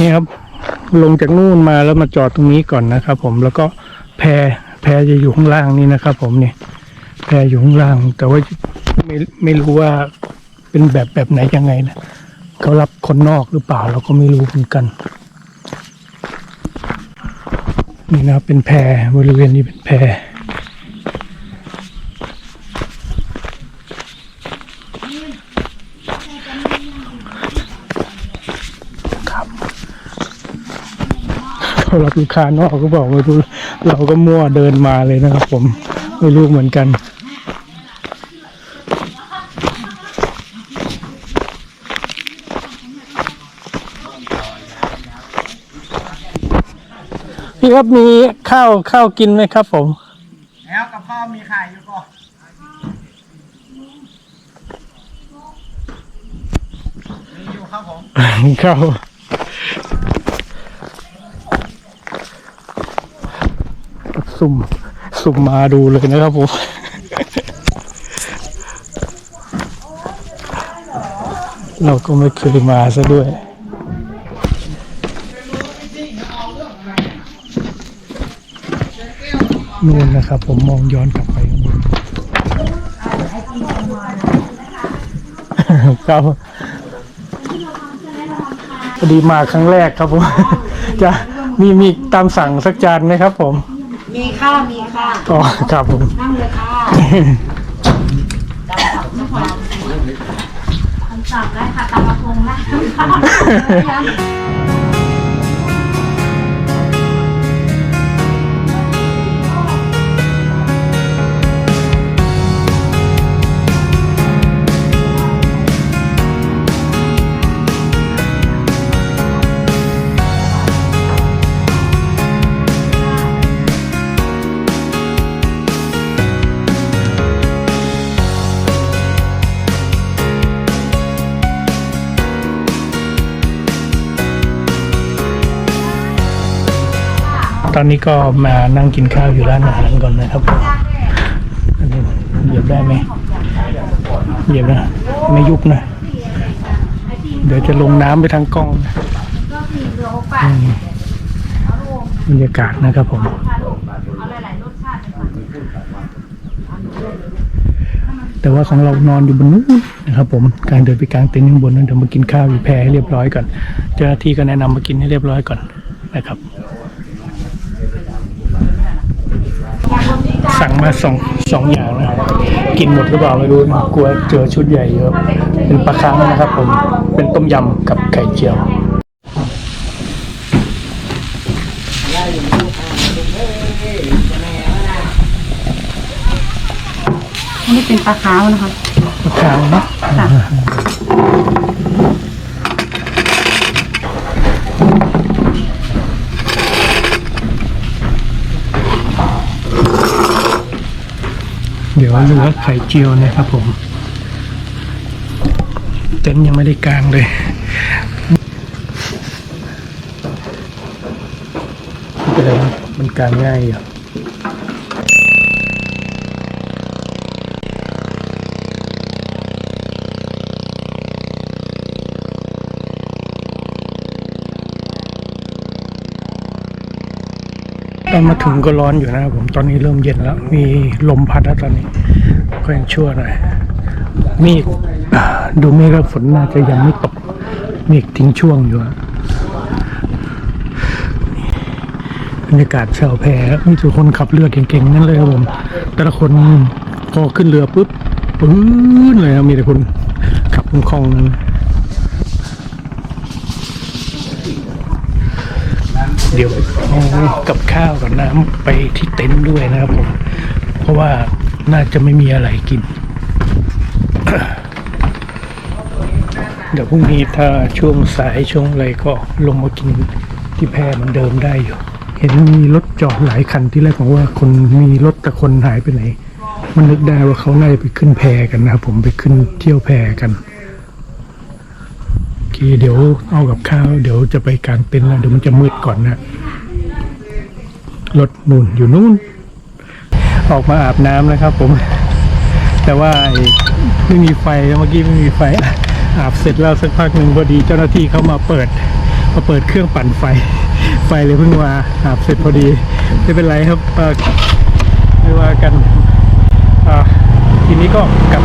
นี่ครับ ลงจากนู่นมาแล้วมาจอดตรงนี้ก่อนนะครับ ผมแล้วก็แพแพจะอยู่ข้างล่างนี่นะครับ ผมเนี่ยแพอยู่ข้างล่าง แต่ว่าไม่ไม่รู้ว่าเป็นแบบแบบไหนยังไงนะเขารับคนนอกหรือเปล่าเราก็ไม่รู้เหมือนกัน นี่นะครับเป็นแพบริเวณนี้เป็นแพรบเขา รับลูกค้านอกก็บอกไม่รู้เราก็มั่วเดินมาเลยนะครับ ผมไม่รู้เหมือนกันพี่ครับมีข้าวข้าวกินไหมครับ ผม แล้วกับข้าวมีขายอยู่ก่อนมีอยู่ครับผมข้าว สุ่ม สุ่มมาดูเลยนะครับผมเราก็ไม่เคยมาซะด้วย นู่นนะครับ ผมมองย้อนกลับไปข้างบนครับพอดีมาครั้งแรกครับผม จะมีมีตามสั่งสักจานไหมครับผม มีค่ะ มีค่ะ อ๋อครับผม นั่งเลยค่ะคำสั่งได้ค่ะตามกระพงได้ค่ะ อนนี้ก็มานั่งกินข้าวอยู่ร้านอาหารก่อนนะครับผมอันนี้เหยียบได้ไหมเหยียบนะ ไม่ยุบนะ เดี๋ยวจะลงน้ำไปทางกล้องนะอืมบรรยากาศนะครับผมแต่ว่าของเรานอนอยู่บนนู้นนะครับผมการเดินไปกลางเต็นท์ข้างบนนั้นเดี๋ยวมากินข้าวอยู่แพรให้เรียบร้อยก่อน เจ้าหน้าที่ก็แนะนำมากินให้เรียบร้อยก่อนนะครับ สั่งมาสองสองอย่างนะกินหมดหรือเปล่าไม่รู้นะกลัวเจอชุดใหญ่เยอะเป็นปลาคังนะครับผมเป็นต้มยำกับไข่เจียวอันนี้เป็นปลาขาวนะคะปลาคังเนาะ เดี๋ยวเหลือไข่เจียวนะครับผม เต็นยังไม่ได้กลางเลย มันกลางง่ายอยู่ ตอนมาถึงก็ร้อนอยู่นะครับผมตอนนี้เริ่มเย็นแล้ว มีลมพัดแล้วตอนนี้ ก็ยังชั่วหน่อยมฆอ่าดูเมฆแล้วฝนน่าจะยังไม่ตกเมฆทิ้งช่วงอยู่อะบรรยากาศชาวแพมีแต่คนขับเรือเก่งๆนั่นเลยครับผมแต่ละคนพอขึ้นเรือปุ๊บปื้นเลยครับมีแต่คนขับคล่องๆนั้น เดี๋ยวเอากับข้าวกับน้ำไปที่เต็นท์ด้วยนะครับผมเพราะว่าน่าจะไม่มีอะไรกิน เดี๋ยวพรุ่งนี้ถ้าช่วงสายช่วงอะไรก็ลงมากินที่แพเหมือนเดิมได้อยู่ เห็นมีรถจอดหลายคันที่แรกบอกว่าคนมีรถแต่คนหายไปไหน มันนึกได้ว่าเขาน่าจะไปขึ้นแพรกันนะครับผมไปขึ้นเที่ยวแพรกัน เคเดี๋ยวเอากับข้าว เดี๋ยวจะไปกางเต็นท์แล้วเดี๋ยวมันจะมืดก่อนนะรถนู่นอยู่นู่น ออกมาอาบน้ำนะครับผม แต่ว่าไม่มีไฟเมื่อกี้ไม่มีไฟอาบเสร็จแล้วสักพักหนึ่งพอดีเจ้าหน้าที่เขามาเปิดมาเปิดเครื่องปั่นไฟ ไฟเลยเพิ่งมาอาบเสร็จพอดีไม่เป็นไรครับไม่ว่ากันทีนี้ก็กลับ